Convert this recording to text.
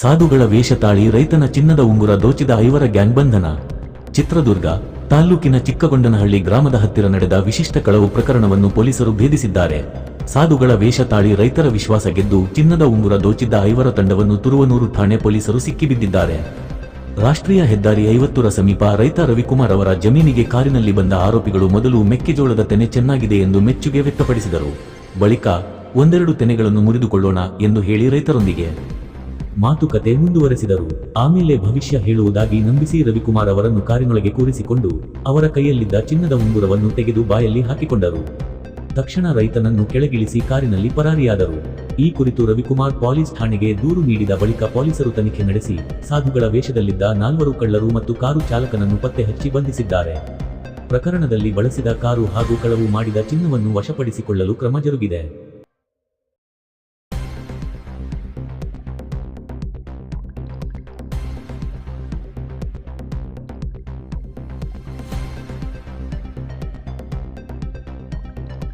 ಸಾಧುಗಳ ವೇಷ ತಾಳಿ ರೈತನ ಚಿನ್ನದ ಉಂಗುರ ದೋಚಿದ ಐವರ ಗ್ಯಾಂಗ್ ಬಂಧನ. ಚಿತ್ರದುರ್ಗ, ತಾಲ್ಲೂಕಿನ ಚಿಕ್ಕಗೊಂಡನಹಳ್ಳಿ ಗ್ರಾಮದ ಹತ್ತಿರ ನಡೆದ ವಿಶಿಷ್ಟ ಕಳವು ಪ್ರಕರಣವನ್ನು ಪೊಲೀಸರು ಭೇದಿಸಿದ್ದಾರೆ. ಸಾಧುಗಳ ವೇಷ ತಾಳಿ ರೈತರ ವಿಶ್ವಾಸ ಗೆದ್ದು ಚಿನ್ನದ ಉಂಗುರ ದೋಚಿದ್ದ ಐವರ ತಂಡವನ್ನು ತುರುವನೂರು ಠಾಣೆ ಪೊಲೀಸರು ಸಿಕ್ಕಿಬಿದ್ದಿದ್ದಾರೆ. ರಾಷ್ಟ್ರೀಯ ಹೆದ್ದಾರಿ ಐವತ್ತರ ಸಮೀಪ ರೈತ ರವಿಕುಮಾರ್ ಅವರ ಜಮೀನಿಗೆ ಕಾರಿನಲ್ಲಿ ಬಂದ ಆರೋಪಿಗಳು ಮೊದಲು ಮೆಕ್ಕೆಜೋಳದ ತೆನೆ ಚೆನ್ನಾಗಿದೆ ಎಂದು ಮೆಚ್ಚುಗೆ ವ್ಯಕ್ತಪಡಿಸಿದರು. ಬಳಿಕ ಒಂದೆರಡು ತೆನೆಗಳನ್ನು ಮುರಿದುಕೊಳ್ಳೋಣ ಎಂದು ಹೇಳಿ ರೈತರೊಂದಿಗೆ ಮಾತುಕತೆ ಮುಂದುವರೆಸಿದರು. ಆಮೇಲೆ ಭವಿಷ್ಯ ಹೇಳುವುದಾಗಿ ನಂಬಿಸಿ ರವಿಕುಮಾರ್ ಅವರನ್ನು ಕಾರಿನೊಳಗೆ ಕೂರಿಸಿಕೊಂಡು ಅವರ ಕೈಯಲ್ಲಿದ್ದ ಚಿನ್ನದ ಉಂಗುರವನ್ನು ತೆಗೆದು ಬಾಯಲ್ಲಿ ಹಾಕಿಕೊಂಡರು. ತಕ್ಷಣ ರೈತನನ್ನು ಕೆಳಗಿಳಿಸಿ ಕಾರಿನಲ್ಲಿ ಪರಾರಿಯಾದರು. ಈ ಕುರಿತು ರವಿಕುಮಾರ್ ಪೊಲೀಸ್ ಠಾಣೆಗೆ ದೂರು ನೀಡಿದ ಬಳಿಕ ಪೊಲೀಸರು ತನಿಖೆ ನಡೆಸಿ ಸಾಧುಗಳ ವೇಷದಲ್ಲಿದ್ದ ನಾಲ್ವರು ಕಳ್ಳರು ಮತ್ತು ಕಾರು ಚಾಲಕನನ್ನು ಪತ್ತೆ ಹಚ್ಚಿ ಬಂಧಿಸಿದ್ದಾರೆ. ಪ್ರಕರಣದಲ್ಲಿ ಬಳಸಿದ ಕಾರು ಹಾಗೂ ಕಳವು ಮಾಡಿದ ಚಿನ್ನವನ್ನು ವಶಪಡಿಸಿಕೊಳ್ಳಲು ಕ್ರಮ ಜರುಗಿದೆ.